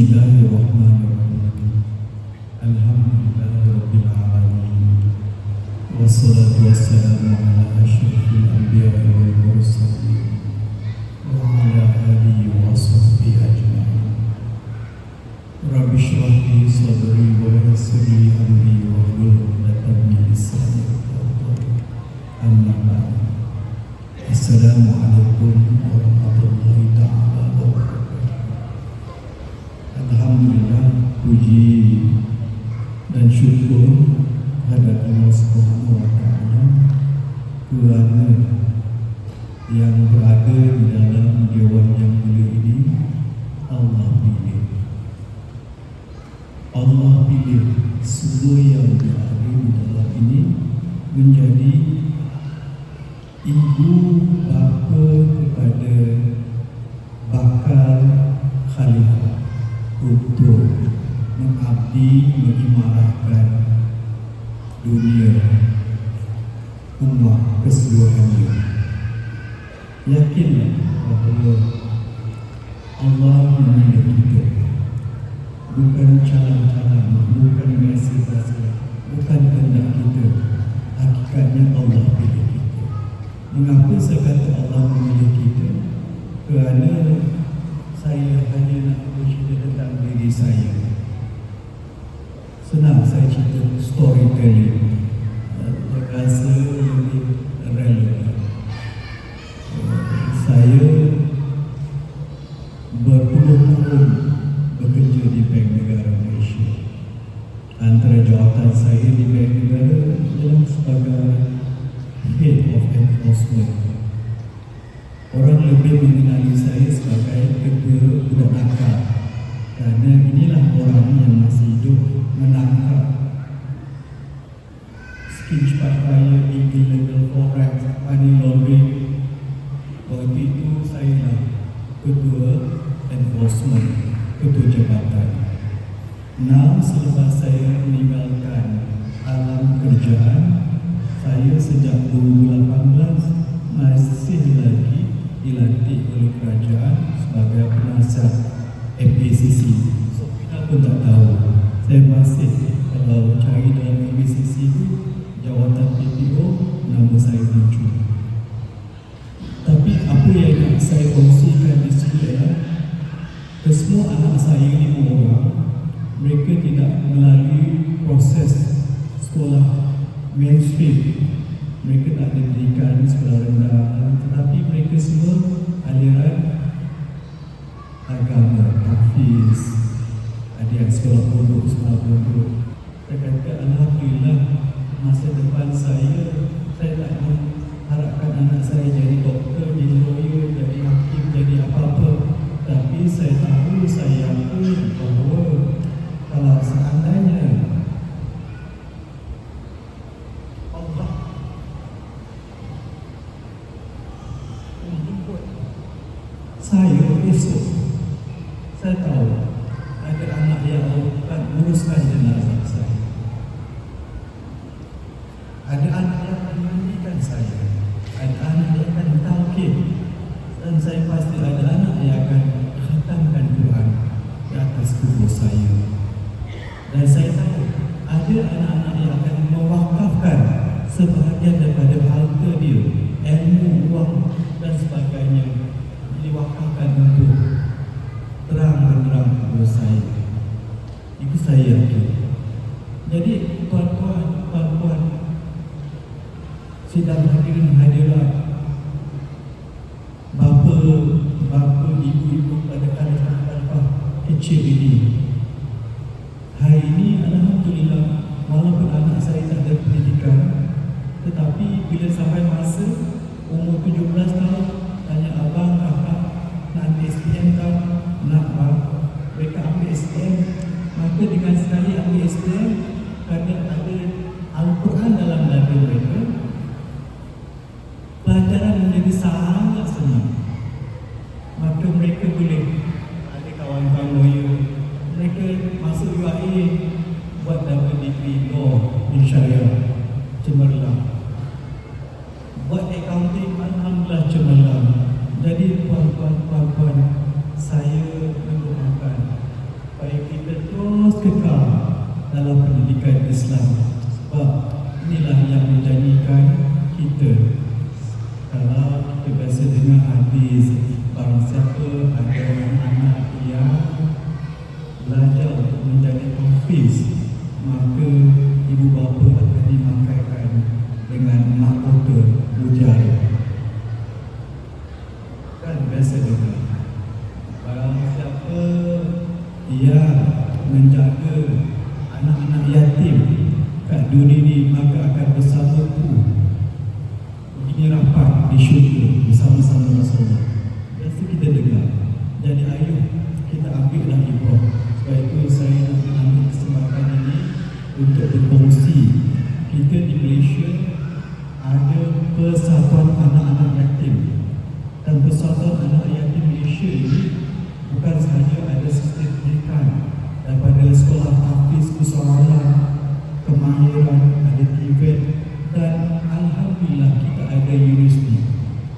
الله الرحمن الرحيم. الحمد لله رب العالمين والصلاة والسلام على أشرف الأنبياء والمرسلين وعلى آله وصحبه أجمعين رب اشرح لي صدري ويسر لي أمري واحلل عقدة من أما بعد السلام عليكم ورحمة الله puji dan syukur kepada Allah Subhanahu wa taala kerana yang berada di dalam dewan yang mulia ini Allah pilih. Allah pilih semua yang berada di dalam ini menjadi ibu bapa kepada bakal khalifah untuk mengabdi mengimarahkan dunia umat keseluruhannya. Yakinlah bahawa Allah memilih kita bukan calon-calon, bukan biasa-biasa, bukan kehendak kita. Hakikatnya Allah pilih kita. Mengapa saya kata Allah memilih kita? Kerana saya hanya nak bercerita tentang diri saya. Senang saya cerita storytelling. Rasa lebih relevan. Saya berpuluh-puluh bekerja di Bank Negara Malaysia. Antara jawatan saya di Bank Negara adalah sebagai Head of Enforcement Orang lebih mengenali jabatan Enam selepas saya meninggalkan alam kerjaan Saya sejak 2018 masih lagi dilantik oleh kerajaan sebagai penasihat APCC. So, kita pun tak tahu. Saya masih kalau cari dalam APCC itu jawatan PPO nama saya muncul. Tapi apa yang saya adalah kesemua anak saya lima orang mereka tidak melalui proses sekolah mainstream. Mereka tak diberikan sekolah rendah tetapi mereka semua aliran agama hafiz ada yang sekolah pondok sekolah pondok. Saya kata Alhamdulillah masa depan saya saya tak harapkan anak saya jadi doktor, jadi lawyer, jadi hakim, jadi apa-apa tapi saya tahu saya yakin bahawa kalau seandainya Allah saya besok saya tahu ada anak yang akan menguruskan jenazah saya. Ada anak yang akan mandikan saya. Ada anak yang akan talqin dan saya pasti ada anak yang akan dan saya tahu ada anak-anak yang akan mewakafkan sebahagian daripada harta dia ilmu, wang dan sebagainya diwakafkan untuk terang menerang kubur saya. Itu saya yakin. Jadi tuan-tuan, tuan-tuan sidang hadirin hadirat bapa, bapa, ibu-ibu pada kalifah-kalifah kecil ini Tetapi bila sampai masa Umur 17 tahun Tanya abang, kakak Nak ambil SPM kau? Nak bang. Mereka ambil SPM Maka dengan sekali ambil SPM Kerana ada Al-Quran dalam dada mereka saya mendoakan supaya kita terus kekal dalam pendidikan Islam. Sebab menjaga anak-anak yatim kat dunia ini maka akan bersamaku begini rapat di syurga bersama-sama Rasulullah biasa kita dengar jadi ayo kita ambillah ibrah sebab itu saya nak ambil kesempatan ini untuk berkongsi. Kita di Malaysia ada persatuan anak-anak yatim. Dan persatuan anak yatim Malaysia ini bukan sahaja ada sistem pendidikan daripada sekolah hafiz usahawan kemahiran ada TVET dan Alhamdulillah kita ada universiti.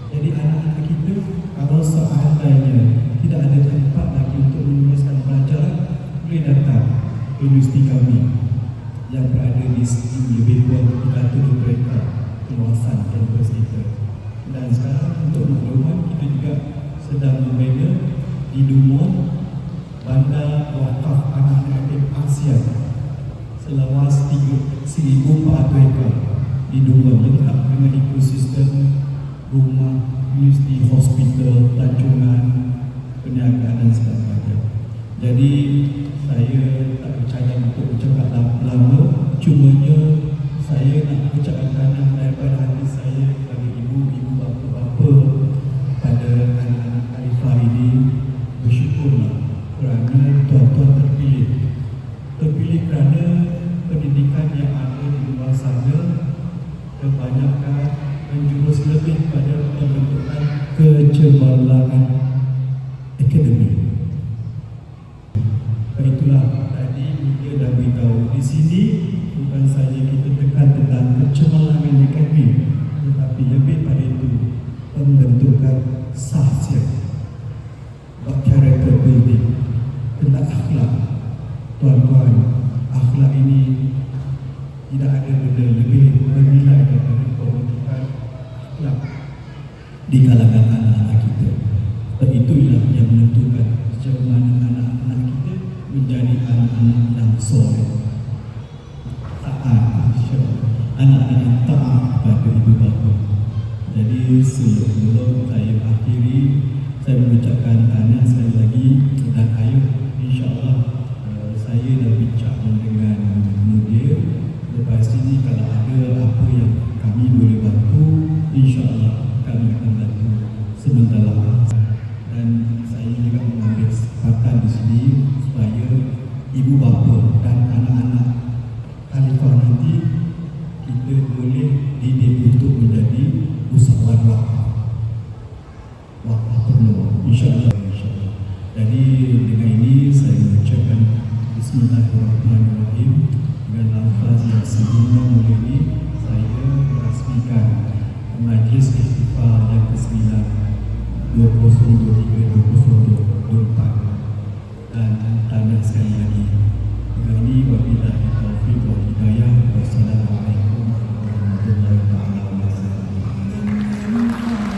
Jadi anak-anak kita kalau seandainya tidak ada tempat lagi untuk meneruskan pelajaran boleh datang universiti kami yang berada di sini lebih kurang 300 mereka keluasan kampus kita. Dan sekarang untuk makluman kita juga sedang membina di Dumont selawas 1,400 ekar di Dumont lengkap dengan ekosistem rumah, universiti, hospital, pelancongan, perniagaan dan sebagainya. Jadi saya tak percaya untuk bercakap lama, cumanya saya nak ucapkan daripada hati saya kepada ibu, ibu bapa-bapa pada anak-anak Arifah ini bersyukurlah kerana tuan-tuan terpilih. Terpilih kerana pendidikan yang ada di luar sana kebanyakan menjurus lebih pada pembentukan kecemerlangan akademik. Itulah tadi media dah beritahu di sini bukan saja kita tekan tentang kecemerlangan akademik tetapi lebih pada itu pembentukan sahsiat buat character building tentang akhlak tuan-tuan akhlak ini tidak ada benda lebih bernilai daripada pembentukan akhlak di kalangan anak-anak kita dan itulah yang menentukan sejauh mana anak-anak kita menjadi anak-anak yang soleh taat anak-anak yang taat kepada ibu bapa. Jadi sebelum saya akhiri saya mengucapkan tanya sekali lagi dan ayo insyaAllah よこその時へよこその時